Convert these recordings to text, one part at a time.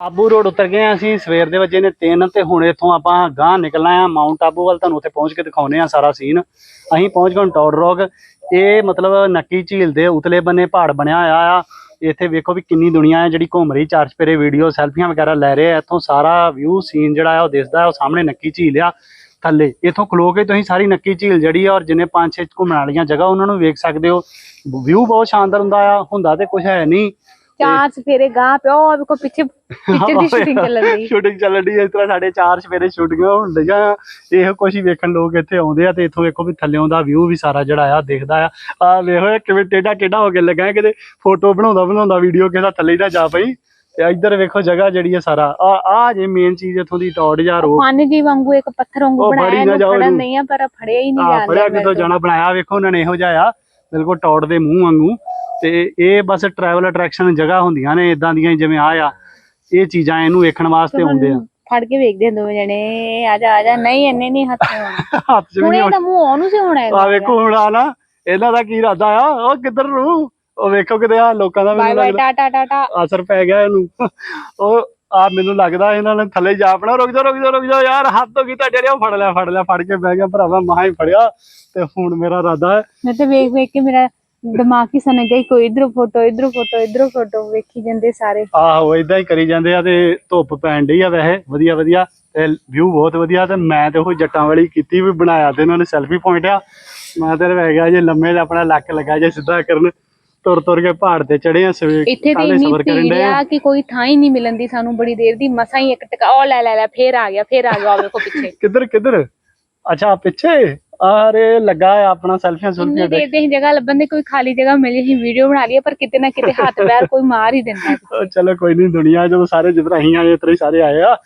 Abu road ਉਤਰ ਗਏ ਹਾਂ ਅਸੀਂ, ਸਵੇਰ ਦੇ ਵਜੇ ਨੇ 3 ਤੇ ਹੁਣ ਇੱਥੋਂ ਆਪਾਂ ਗਾਂ ਨਿਕਲਣਾ ਆ ਮਾਊਂਟ ਆਬੂ ਵੱਲ ਤੁਹਾਨੂੰ ਉੱਥੇ ਪਹੁੰਚ ਕੇ ਦਿਖਾਉਨੇ ਆ ਸਾਰਾ ਸੀਨ ਅਸੀਂ ਪਹੁੰਚ ਗਏ ਹੁਣ ਟੌਡ ਰੌਕ। ਇਹ ਮਤਲਬ ਨੱਕੀ ਝੀਲ ਦੇ ਉਤਲੇ ਬੰਨੇ ਪਹਾੜ ਬਣਿਆ ਹੋਇਆ ਆ। ਇੱਥੇ ਵੇਖੋ ਵੀ ਕਿੰਨੀ ਦੁਨੀਆ ਹੈ ਜਿਹੜੀ ਘੁੰਮ ਰਹੀ, ਚਾਰ ਚਪੇਰੇ ਵੀਡੀਓ ਸੈਲਫੀਆਂ ਵਗੈਰਾ ਲੈ ਰਹੇ ਆ। ਇੱਥੋਂ ਸਾਰਾ ਵਿਊ ਸੀਨ ਜਿਹੜਾ ਆ ਉਹ ਦਿਸਦਾ ਹੈ, ਉਹ ਸਾਹਮਣੇ ਨੱਕੀ ਝੀਲ ਆ, ਥੱਲੇ। ਇੱਥੋਂ ਖਲੋ ਕੇ ਤੁਸੀਂ ਸਾਰੀ ਨੱਕੀ ਝੀਲ ਜਿਹੜੀ ਆ ਔਰ ਜਿੰਨੇ ਪੰਜ ਛੇ ਘੁੰਮਣ ਵਾਲੀਆਂ ਜਗ੍ਹਾ ਉਹਨਾਂ ਨੂੰ ਵੇਖ ਸਕਦੇ ਹੋ। ਵਿਊ ਬਹੁਤ ਸ਼ਾਨਦਾਰ ਹੁੰਦਾ ਆ, ਹੁੰਦਾ ਤੇ ਕੁਝ ਹੈ ਨਹੀਂ। ਚਾਰ ਸਫੇਰੇ ਗਾਂ ਪਿਓ ਆ ਵੇਖੋ ਪਿੱਛੇ ਪਿਕਚਰ ਦੀ ਸ਼ੂਟਿੰਗ ਚੱਲ ਰਹੀ ਸ਼ੂਟਿੰਗ ਚੱਲਣ ਦੀ ਇਸ ਤਰ੍ਹਾਂ ਸਾਡੇ ਚਾਰ ਸਵੇਰੇ ਸ਼ੂਟਿੰਗਾਂ ਹੁੰਦੀਆਂ ਇਹੋ ਕੁਛ ਹੀ ਵੇਖਣ ਲੋਕ ਇੱਥੇ ਆਉਂਦੇ ਆ ਤੇ ਇੱਥੋਂ ਵੇਖੋ ਵੀ ਥੱਲਿਓਂ ਦਾ ਵਿਊ ਵੀ ਸਾਰਾ ਜਿਹੜਾ ਆ ਦਿਖਦਾ ਆ। ਆ ਵੇਖੋ ਕਿਵੇਂ ਟੇਢਾ ਟੇਢਾ ਹੋ ਕੇ ਲੱਗਾ ਹੈ ਕਿਤੇ ਫੋਟੋ ਬਣਾਉਂਦਾ ਬਣਾਉਂਦਾ ਵੀਡੀਓ ਕਿਸੇ ਦਾ ਥੱਲੇ ਹੀ ਨਾ ਜਾ ਪਈ। ਤੇ ਇੱਧਰ ਵੇਖੋ ਜਗ੍ਹਾ ਜਿਹੜੀ ਆ ਸਾਰਾ। ਆ ਆ ਜੇ ਮੇਨ ਚੀਜ਼ ਇੱਥੋਂ ਦੀ ਟੌਡ ਜਾਂ ਰੋ ਪਾਣੀ ਦੀ ਵਾਂਗੂ ਇੱਕ ਪੱਥਰ ਵਾਂਗੂ ਉਹ ਬਣਾਇਆ ਇਹਨੂੰ ਫੜਨ। ਨਹੀਂ ਆ ਪਰ ਫੜਿਆ ਹੀ ਨਹੀਂ ਆ ਜਾ ਫੜਿਆ ਕਿਤੋਂ ਜਾਣਾ ਬਣਾਇਆ ਵੇਖੋ ਉਹਨਾਂ ਨੇ ਇਹੋ ਜਿਹਾ ਆ। ਬਿਲਕੁਲ ਟੌਡ ਦੇ ਮੂੰਹ ਵਾਂਗੂ। ਤੇ ਇਹ ਬਸ ਟਰੈਵਲ ਅਟਰੈਕਸ਼ਨ ਜਗ੍ਹਾ ਹੁੰਦੀਆਂ ਨੇ ਇਦਾਂ ਦੀਆਂ ਹੀ ਜਿਵੇਂ ਆ ਆ ਇਹ ਚੀਜ਼ਾਂ ਇਹਨੂੰ ਵੇਖਣ ਵਾਸਤੇ ਆਉਂਦੇ ਆ। ਫੜ ਕੇ ਵੇਖਦੇ ਦੋਵੇਂ ਜਣੇ ਆ ਜਾ ਆ ਜਾ ਨਹੀਂ ਇੰਨੇ ਨਹੀਂ ਹੱਥ ਹੋਣਾ ਹੱਥ 'ਚ ਵੀ ਹੁਣ ਨਹੀਂ ਤਾਂ ਮੂੰਹ ਉਹਨੂੰ ਸੀ ਹੋਣਾ ਆ ਵੇਖੋ ਹੁਣ ਆ ਨਾ ਇਹਨਾਂ ਦਾ ਕੀ ਇਰਾਦਾ ਆ? ਉਹ ਕਿੱਧਰ ਨੂੰ? ਉਹ ਵੇਖੋ ਕਿਤੇ ਆ ਲੋਕਾਂ ਦਾ ਬਾਏ ਮੈਨੂੰ ਬਾਏ ਲੱਗਦਾ ਟਾਟਾ ਟਾਟਾ ਅਸਰ ਪੈ ਗਿਆ ਇਹਨੂੰ। ਉਹ ਆ ਮੈਨੂੰ ਲੱਗਦਾ ਇਹਨਾਂ ਨੇ ਥੱਲੇ ਜਾ ਆਪਣਾ ਰੁਕ ਜਾ ਰੁਕ ਜਾ ਰੁਕ ਜਾ ਯਾਰ ਹੱਥ ਹੋ ਤੁਹਾਡੇ ਜਿਹੜੇ ਉਹ ਫੜ ਲਿਆ ਫੜ ਲਿਆ ਫੜ ਕੇ ਬਹਿ ਗਿਆ ਭਰਾਵਾ ਮਹਾ ਹੀ ਫੜਿਆ। ਤੇ ਹੁਣ ਮੇਰਾ ਇਰਾਦਾ ਹੈ। ਮੈਂ ਤੇ ਵੇਖ ਵੇਖ ਕੇ ਮੇਰਾ ਦਿਮਾਗ ਹੀ ਸਨ ਗਈ ਕੋਈ ਇਧਰੋਂ ਫੋਟੋ ਇਧਰੋਂ ਫੋਟੋ ਇਧਰੋਂ ਫੋਟੋ ਵੇਖੀ ਜਾਂਦੇ ਸਾਰੇ। ਆਹੋ ਇਦਾਂ ਹੀ ਕਰੀ ਜਾਂਦੇ ਆ ਤੇ ਧੁੱਪ ਪੈਣ ਡਈ ਆ ਵੈਸੇ। ਵਧੀਆ ਵਧੀਆ। ਤੇ ਵਿਊ ਬਹੁਤ ਵਧੀਆ ਤੇ ਮੈਂ ਤੇ ਉਹ ਜੱਟਾਂ ਵਾਲੀ ਕੀਤੀ ਵੀ ਬਣਾਇਆ ਤੇ ਇਹਨਾਂ ਨੇ ਸੈਲਫੀ ਪੁਆਇੰਟ ਆ। ਮੈਂ ਤੇ ਰਹਿ ਗਿਆ ਜੇ ਲੰਮੇ ਜਿਹਾ ਆਪਣਾ ਲੱਕ ਲੱਗਾ ਜੇ ਸਿੱਧਾ ਕਰਨ। ਤੁਰ ਤੁਰ ਕੇ ਪਹਾੜ ਤੇ ਚੜੇ ਆ ਸਵੇਰ ਇੱਥੇ ਤੇ ਇੰਨੀ ਭੀੜ ਆ। ਕਿ ਕੋਈ ਥਾਂ ਹੀ ਨਹੀਂ ਮਿਲਣ ਦੀ ਸਾਨੂੰ ਬੜੀ ਦੇਰ ਦੀ। ਮਸਾਂ ਹੀ ਇੱਕ ਟਿਕਾ ਉਹ ਲੈ ਲੈ ਲੈ ਫੇਰ ਆ ਗਿਆ ਫੇਰ ਆ ਗਿਆ ਉਹ ਵੇਖੋ ਪਿੱਛੇ। ਕਿੱਧਰ ਕਿੱਧਰ? ਅੱਛਾ ਪਿੱਛੇ? ਆਰੇ ਲੱਗਾ ਆ ਆਪਣਾ ਸੈਲਫੀਆਂ ਸੁਲਫੀਆਂ ਦੇ ਹੀ ਜਗ੍ਹਾ ਲੱਭਣ ਦੇ ਕੋਈ ਖਾਲੀ ਜਗ੍ਹਾ ਮਿਲੀ ਸੀ ਵੀਡੀਓ ਬਣਾ ਲਈ ਪਰ ਕਿਤੇ ਨਾ ਕਿਤੇ ਹੱਥ ਪੈਰ ਕੋਈ ਮਾਰ ਹੀ ਦਿੰਦਾ ਚਲੋ ਕੋਈ ਨਹੀਂ ਦੁਨੀਆ ਜਦੋਂ ਸਾਰੇ ਅਸੀਂ ਆਏ ਉਧਰ ਹੀ ਸਾਰੇ ਆਏ ਆ।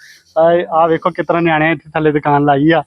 ਆ ਵੇਖੋ ਕਿਤਨਾ ਨਿਆਣੇ ਇੱਥੇ ਥੱਲੇ ਦੁਕਾਨ ਲਾਈ ਆ।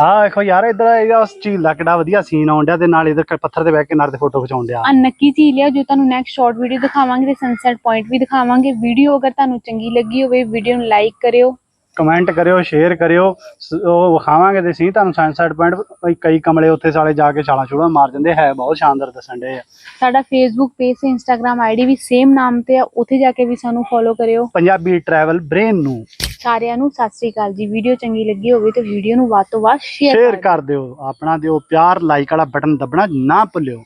ਆ ਵੇਖੋ ਯਾਰ ਇਧਰ ਇਹਦਾ ਉਸ ਝੀਲ ਦਾ ਕਿੱਡਾ ਵਧੀਆ ਸੀਨ ਆਉਣ ਡਿਆ ਤੇ ਨਾਲ ਇਧਰ ਪੱਥਰ ਤੇ ਬਹਿ ਕੇ ਨਾਰ ਤੇ ਫੋਟੋ ਖਿਚਾਉਣ ਡਿਆ। ਆ ਨੱਕੀ ਝੀਲ ਆ ਜੋ ਤੁਹਾਨੂੰ ਨੈਕਸਟ ਸ਼ਾਰਟ ਵੀਡੀਓ ਦਿਖਾਵਾਂਗੇ ਤੇ ਸਨਸੈਟ ਪੁਆਇੰਟ ਵੀ ਦਿਖਾਵਾਂਗੇ। ਵੀਡੀਓ ਅਗਰ ਤੁਹਾਨੂੰ ਚੰਗੀ ਲੱਗੀ ਹੋਵੇ ਵੀਡੀਓ ਨੂੰ ਲਾਈਕ ਕਰਿਓ। ਕਮੈਂਟ ਕਰਿਓ ਸ਼ੇਅਰ ਕਰਿਓ ਸ- ਉਹ ਵਿਖਾਵਾਂਗੇ ਤੇ ਸੀ ਤੁਹਾਨੂੰ ਸਨਸੈਟ ਪੁਆਇੰਟ ਕਈ ਕਮਲੇ ਉੱਥੇ ਸਾਲੇ ਜਾ ਕੇ ਛਾਲਾਂ ਛੁਲਾਂ ਮਾਰ ਦਿੰਦੇ ਹੈ ਬਹੁਤ ਸ਼ਾਨਦਾਰ ਦੱਸਣ ਦੇ ਆ। ਸਾਡਾ ਫੇਸਬੁੱਕ ਪੇਜ ਤੇ ਇੰਸਟਾਗ੍ਰam ਆਈਡੀ ਵੀ ਸੇਮ ਨਾਮ ਤੇ ਆ ਉੱਥੇ ਜਾ ਕੇ ਵੀ ਸਾਨੂੰ ਫੋਲੋ ਕਰਿਓ। ਪੰਜਾਬੀ ਟਰੈਵਲ ਬ੍ਰੇਨ ਨੂੰ। ਸਾਰਿਆਂ ਨੂੰ ਸਤਿ ਸ੍ਰੀ ਅਕਾਲ ਜੀ। ਵੀਡੀਓ ਚੰਗੀ ਲੱਗੀ ਹੋਵੇ ਤਾਂ ਵੀਡੀਓ ਨੂੰ ਵੱਧ ਤੋਂ ਵੱਧ ਸ਼ੇਅਰ ਸ਼ੇਅਰ ਕਰ ਦਿਓ। ਆਪਣਾ ਦਿਓ ਪਿਆਰ ਲਾਈਕ ਵਾਲਾ ਬਟਨ ਦਬਣਾ ਨਾ ਭੁੱਲਿਓ।